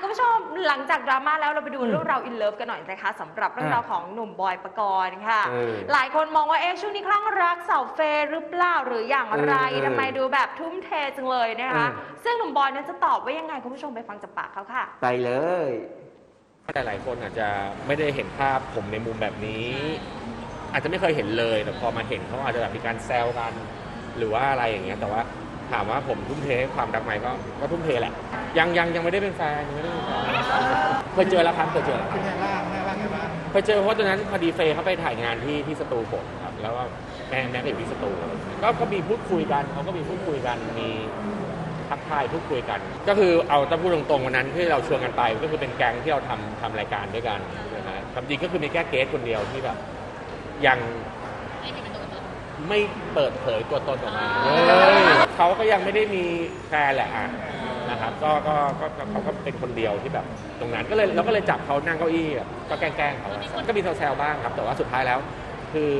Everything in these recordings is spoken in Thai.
คุณผู้ชมหลังจากดราม่าแล้วเราไปดูอืมเรื่องราวอินเลิฟกันหน่อยนะคะสำหรับเรื่องอะราวของหนุ่มบอยปกรณ์ค่ะ เออหลายคนมองว่าเอ๊ะช่วงนี้คลั่งรักสาวเฟย์หรือเปล่าหรืออย่างไรเออทำไมดูแบบทุ่มเทจังเลยนะคะ เออ ซึ่งหนุ่มบอยนั้นจะตอบว่ายังไงคุณผู้ชมไปฟังจากปากเขาค่ะ ไปเลย แต่หลายคนอาจจะไม่ได้เห็นภาพผมในมุมแบบนี้ อาจจะไม่เคยเห็นเลยแต่พอมาเห็นเขาอาจจะแบบมีการแซวกัน หรือว่าอะไรอย่างเงี้ยแต่ว่า ถามว่าผมทุ่มเทให้ความรักไหมก็ก็ทุ่มเทแหละ ยังยังยังไม่ได้เป็นแฟนยังไม่ได้เป็นแฟนเคยเจอแล้วครับเคยเจอแล้วเป็นไงบ้างแม่ว่าไงบ้างเคยเจอเพราะตอนนั้นพอดีเฟย์เขาไปถ่ายงานที่ที่สตูผมครับแล้วก็แม่แม่ก็อยู่ที่สตูก็ก็มีพูดคุยกันเขาก็มีพูดคุยกันมีทักทายพูดคุยกัน ก็คือเอาถ้าพูดตรงๆวันนั้นที่เราชวนกันไปก็คือเป็นแก๊งที่เราทำทำรายการด้วยกันนะฮะความจริงก็คือมีแค่เกสคนเดียวที่แบบยัง ไม่เปิดเผยตัวตนออกมาเขาก็ยังไม่ได้มีแฟนแหละอะนะครับก็ก็ก็ก็เขาก็เป็นคนเดียวที่แบบ ตรงนั้นก็เลยเราก็เลยจับเขานั่งเก้าอี้แบบก็แกล้งๆเขาอะก็มีแซวๆบ้างครับ แต่ว่าสุดท้ายแล้ว คือ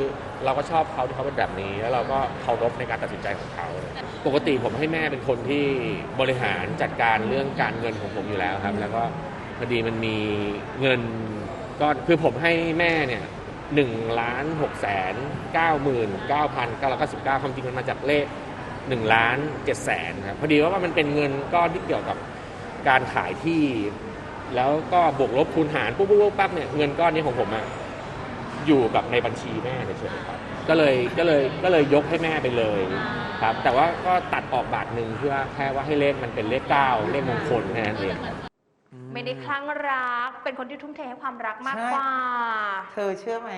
เราก็ชอบเขาที่เขาเป็นแบบนี้ แล้วเราก็เคารพในการตัดสินใจของเขา ปกติผมให้แม่เป็นคนที่บริหารจัดการเรื่องการเงินของผมอยู่แล้วครับ แล้วก็พอดีมันมีเงินก็คือผมให้แม่เนี่ย หนึ่งล้านหกแสนเก้าหมื่นเก้าพันเก้าร้อยเก้าสิบเก้าความจริงมันมาจากเลขหนึ่งล้านเจ็ดแสนครับพอดีว่ามันเป็นเงินก้อนที่เกี่ยวกับการขายที่ แล้วก็บวกลบคูณหารปุ๊บปุ๊บปุ๊บปั๊บเนี่ยเงินก้อนนี้ของผมอะอยู่กับในบัญชีแม่เฉยๆครับก็เลยก็เลยก็เลยยกให้แม่ไปเลยครับ แต่ว่าก็ตัดออกบาทหนึ่งเพื่อแค่ว่าให้เลขมันเป็นเลขเก้าเลขมงคลแค่นั้นเอง ไม่ได้คลั่งรัก เป็นคนที่ทุ่มเทให้ความรักมากใช่กว่า เธอเชื่อไหม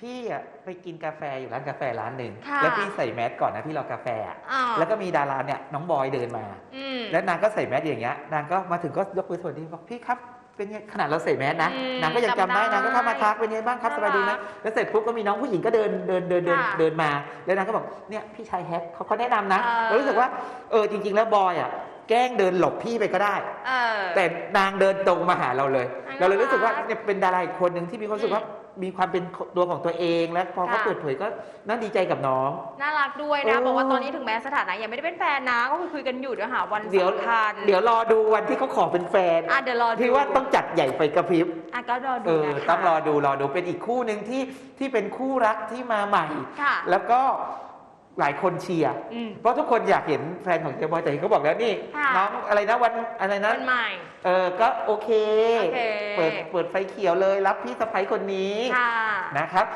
พี่อะไปกินกาแฟอยู่ร้านกาแฟร้านหนึ่งค่ะแล้วพี่ใส่แมสก่อนนะพี่รอกาแฟอะอ้าวแล้วก็มีดาราเนี่ยน้องบอยเดินมาอืมแล้วนางก็ใส่แมสอย่างเงี้ยนางก็มาถึงก็ยกมือสวัสดีบอกพี่ครับเป็นไงขนาดเราใส่แมสนะอืมนางก็ยังจำได้จำได้นางก็เข้ามาทักเป็นไงบ้างครับสบายดีไหมน่ารักแล้วเสร็จปุ๊บก็มีน้องผู้หญิงก็เดินเดินเดินเดินค่ะเดินมา แล้วนางก็บอกเนี่ยพี่ชายแฮกเขาเขาแนะนำนะเออเรารู้สึกว่าเออจริง ๆ แล้วบอยอะ แกล้งเดินหลบพี่ไปก็ได้ เออ แต่นางเดินตรงมาหาเราเลย น่ารักเราเลยรู้สึกว่าเนี่ยเป็นดาราอีกคนหนึ่งที่มีความรู้สึกว่ามีความเป็นตัวของตัวเองและพอเขาค่ะ เปิดเผยก็น่าดีใจกับน้อง น่ารักด้วยนะ เออ บอกว่าตอนนี้ถึงแม้สถานะยังไม่ได้เป็นแฟนนะ ก็คือคุยกันอยู่เดี๋ยวหาวันเดี๋ยวสำคัญเดี๋ยวรอดูวันที่เขาขอเป็นแฟนอะเดี๋ยวรอดูพี่ว่าต้องจัดใหญ่ไฟกระพริบ อะก็รอเอดูอนะคะต้องรอดูรอดูเป็นอีกคู่หนึ่งที่ที่เป็นคู่รักที่มาใหม่ ค่ะ แล้วก็ หลายคนเชียร์อืม เพราะทุกคนอยากเห็นแฟนของเจบอยแต่เห็นเขาบอกแล้วนี่ค่ะ น้องอะไรนะวันอะไรนะวันใหม่ เออก็โอเค โอเค เปิดเปิดไฟเขียวเลยรับพี่สะพ้ยคนนี้ค่ะ นะครับ